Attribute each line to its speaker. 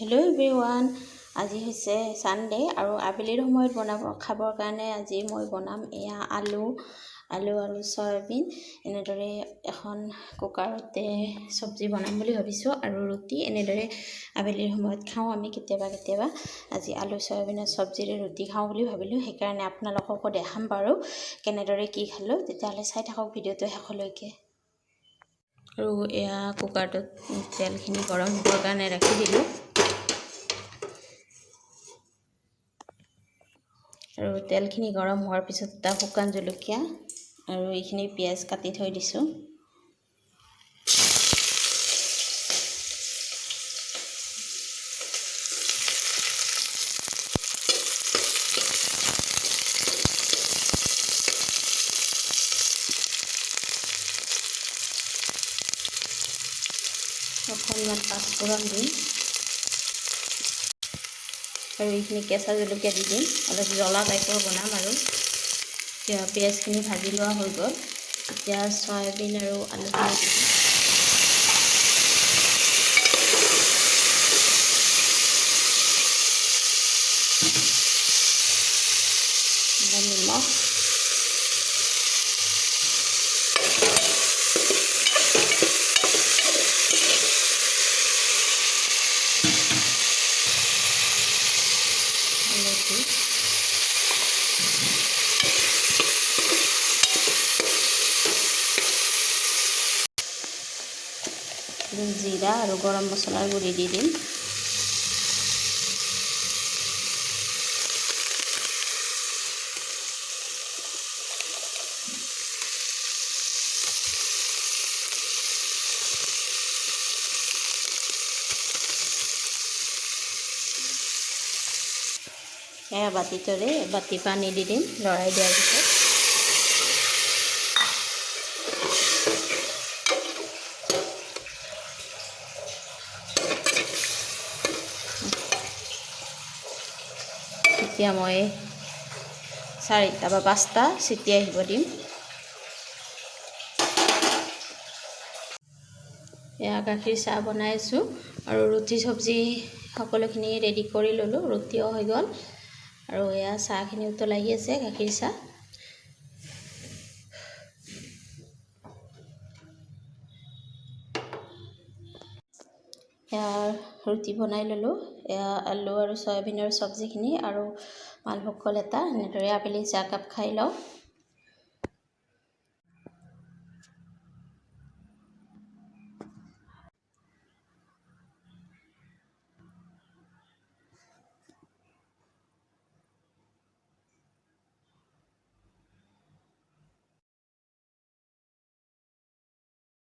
Speaker 1: Hello' everyone আজি হৈছে Sunday আৰু আবেলিৰ সময়ত বনাব খাবৰ কাৰণে আজি মই বনাম এয়া আলু আলু আৰু চয়াবিন। এনেদৰে এখন কুকাৰতে চব্জি বনাম বুলি ভাবিছোঁ আৰু ৰুটি। এনেদৰে আবেলিৰ সময়ত খাওঁ আমি কেতিয়াবা কেতিয়াবা। আজি আলু চয়াবিনৰ চব্জিৰে ৰুটি খাওঁ বুলি ভাবিলোঁ সেইকাৰণে আপোনালোককো দেখাম বাৰু কেনেদৰে কি খালোঁ। তেতিয়াহ'লে চাই থাকক ভিডিঅ'টো শেষলৈকে। আৰু এয়া কুকাৰটোত তেলখিনি গৰম হ'বৰ কাৰণে ৰাখি দিলোঁ। আৰু তেলখিনি গৰম হোৱাৰ পিছত এটা শুকান জলকীয়া আৰু এইখিনি পিঁয়াজ কাটি থৈ দিছোঁ। অকণমান পাঁচফোৰণ দিম। আৰু এইখিনি কেঁচা জলকীয়া দি দিম। অলপ জ্বলা টাইপৰ বনাম আৰু। পিঁয়াজখিনি ভাজি লোৱা হৈ গ'ল। এতিয়া চয়াবিন আৰু আলুখিনি দি জিৰা আৰু গৰম মছলাৰ দিয়ে দি দিম এয়া বাতিটোৰে বাতি পানী দি দিম, লৰাই দিয়াৰ পিছত। এতিয়া মই চাৰিটা বা পাঁচটা চিটি আহিব দিম। এয়া গাখীৰ চাহ বনাই আছোঁ আৰু ৰুটি চব্জি সকলোখিনি ৰেডি কৰি ল'লোঁ, ৰুটিও হৈ গ'ল। আৰু এয়া চাহখিনি উতলাই আছে, গাখীৰ চাহ। ৰুটি বনাই ল'লোঁ। আলু আৰু চয়াবিনৰ চব্জিখিনি আৰু মালভোগ কল এটা, এনেদৰে আবেলি চাহকাপ খাই লওঁ।